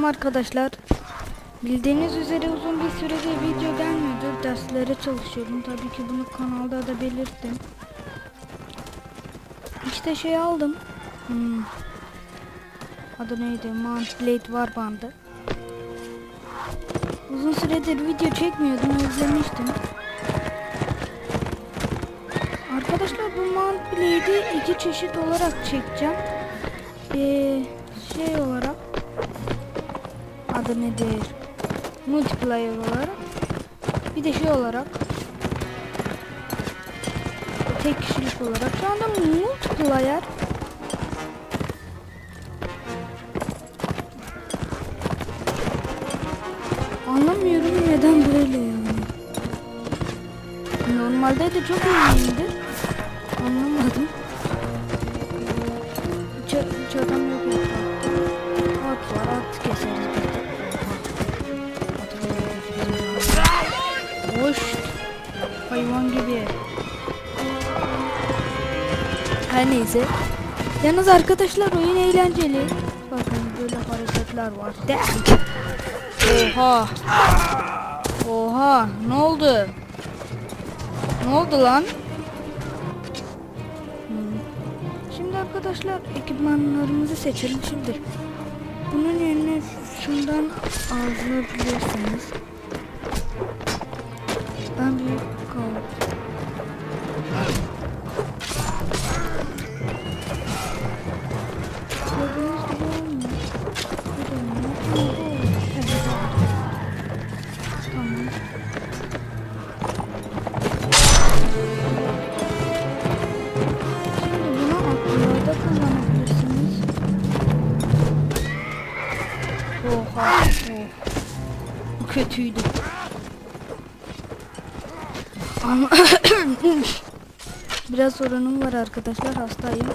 Selam arkadaşlar. Bildiğiniz üzere uzun bir süredir video gelmiyordu. Derslere çalışıyorum. Tabii ki bunu kanalda da belirttim. İşte şey aldım. Hmm. Adı neydi? Mount Blade var bandı. Uzun süredir video çekmiyordum. Özlemiştim. Arkadaşlar bu Mount Blade'i iki çeşit olarak çekeceğim. Ee, şey olarak adı nedir? Multiplayer olarak. Bir de şey olarak tek kişilik olarak. Şu anda multiplayer Anlamıyorum neden böyle yani. Normalde de çok iyiyimdir. Anlamadım. Hiç, hiç adam yok. At var at keseriz Hayvan gibi. Her neyse. Yalnız arkadaşlar oyun eğlenceli. Bakın böyle hareketler var. Dank. Oha. Oha. Ne oldu? Ne oldu lan? Hmm. Şimdi arkadaşlar ekipmanlarımızı seçelim şimdi. Bunun yerine şundan alabilirsiniz. Ben. Bir kötüydü. Biraz sorunum var arkadaşlar hastayım.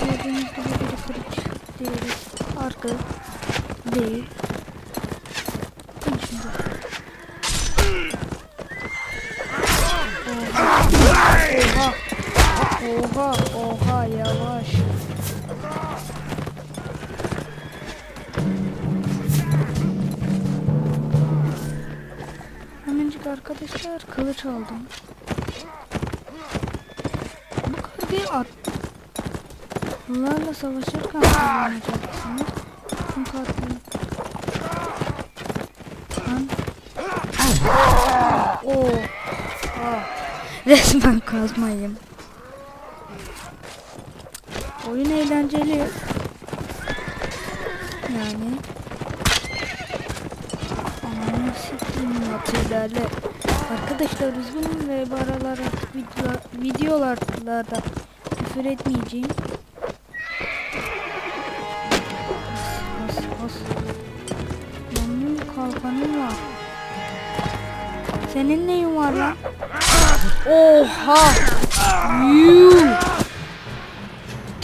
Gördüğünüz gibi biri kırık, diğeri arka değil. Oha. Oha. Oha yavaş. Hemencik arkadaşlar kılıç aldım. Bu kargayı at. Bunlarla savaşırken kullanacaksınız. Çünkü atlayın. Oo. Ah. Resmen kazmayım. Oyun eğlenceli. Yani. Ananı sikeyim atıylarla. Arkadaşlar üzgünüm ve bu aralar video, videolarda küfür etmeyeceğim. Bas bas bas. Benim kalkanım var. Senin neyin var lan? Oha! Yuh!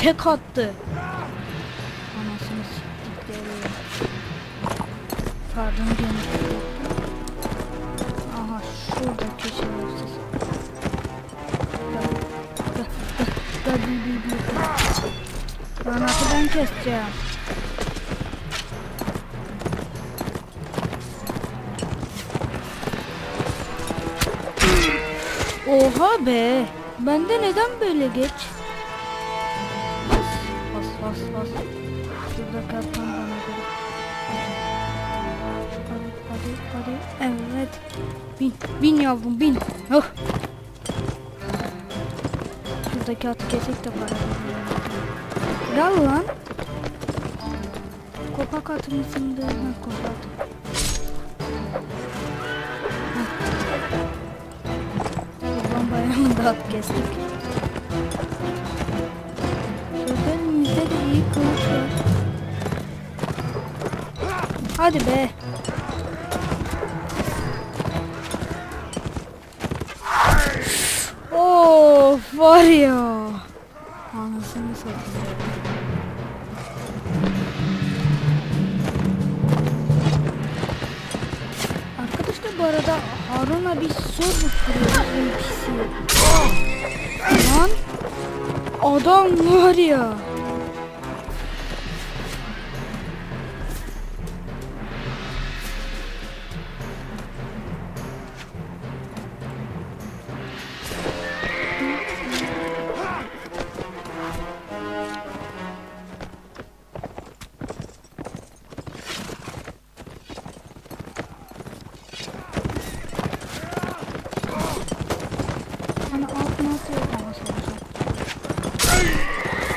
Tek attı. Anasını siktikleri. Pardon canım. Aha şurada köşelersiz. Gel gel gel bir bir bir. Granatı ben keseceğim. Oha be. Bende neden böyle geç? Bas bas. Şurada kaptan bana göre. Hadi hadi hadi. Evet. Bin. Bin yavrum bin. Oh. Şuradaki atı kesek de para. Gel lan. Kopak atı mısındı? Ha kopak atı. Kurban bayramında at kestik. Hadi be. Of var ya. Anasını satayım. bu arada Harun'a bir server kuruyoruz NPC. Lan adam var ya.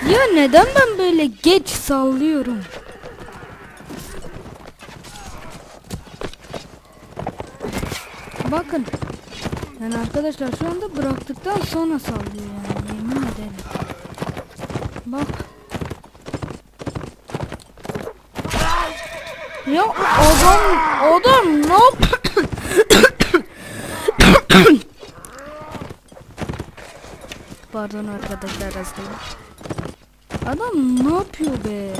Ya neden ben böyle geç sallıyorum? Bakın. Yani arkadaşlar şu anda bıraktıktan sonra sallıyor yemin ederim. Bak. Ya adam adam ne yap? Pardon arkadaşlar aslında. Adam ne yapıyor be?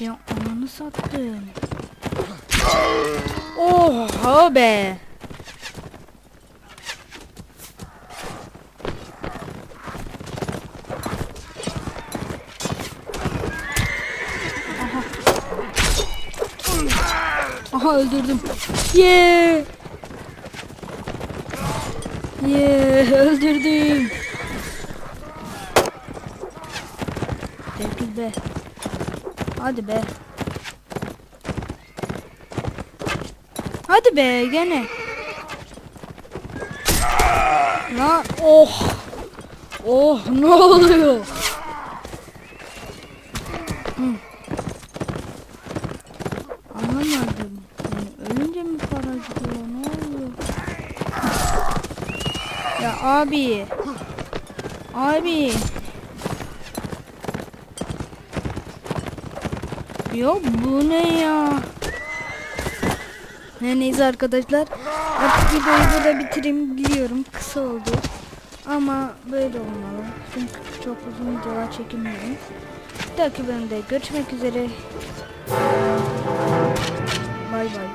Ya ananı sattım. Oha be. Aha öldürdüm. Yeah. Yeah öldürdüm. Çekil be. Hadi be. Hadi be gene. Lan oh. Oh ne oluyor? Hı. Anlamadım. Yani ölünce mi para gidiyor? Ne oluyor? Ya abi. Abi. Yok bu ne ya? Ne neyse arkadaşlar. Artık videoyu burada bitireyim biliyorum. Kısa oldu. Ama böyle olmalı. Çünkü çok uzun videolar çekemiyorum. Bir dahaki bölümde görüşmek üzere. Bay bay.